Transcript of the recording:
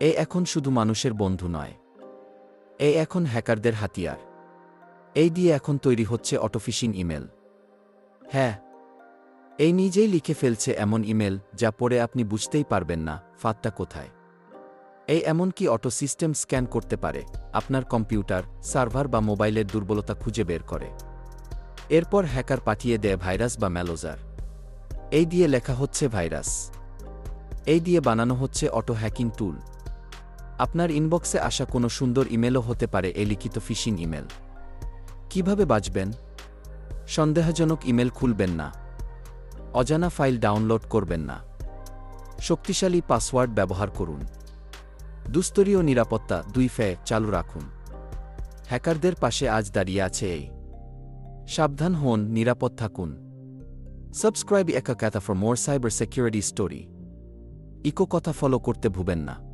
এই এখন শুধু মানুষের বন্ধু নয়। এই এখন হ্যাকারদের হাতিয়ার। এই দিয়ে এখন তৈরি হচ্ছে অটোফিশিং ইমেল। হ্যাঁ। এই নিজেই লিখে ফেলছে এমন ইমেল যা পড়ে আপনি বুঝতেই পারবেন না, ফাঁদটা কোথায়। এই এমনকি অটো সিস্টেম স্ক্যান করতে পারে, আপনার কম্পিউটার, সার্ভার বা মোবাইলের দুর্বলতা খুঁজে বের করে। এরপর হ্যাকার পাঠিয়ে দেয় ভাইরাস বা ম্যালোজার। এই দিয়ে লেখা হচ্ছে ভাইরাস। এই দিয়ে বানানো হচ্ছে অটো হ্যাকিং টুল। আপনার ইনবক্সে আসা কোনো সুন্দর ইমেলও হতে পারে এ লিখিত ফিশিং ইমেল কীভাবে বাঁচবেন? সন্দেহজনক ইমেল খুলবেন না। অজানা ফাইল ডাউনলোড করবেন না। শক্তিশালী পাসওয়ার্ড ব্যবহার করুন। দুস্তরীয় নিরাপত্তা দুই ফে চালু রাখুন। হ্যাকারদের পাশে আজ দাঁড়িয়ে আছে এই। সাবধান হন, নিরাপদ থাকুন। সাবস্ক্রাইব একা ক্যাথা for more cyber security story. Eco কথা ফলো করতে ভুবেন না।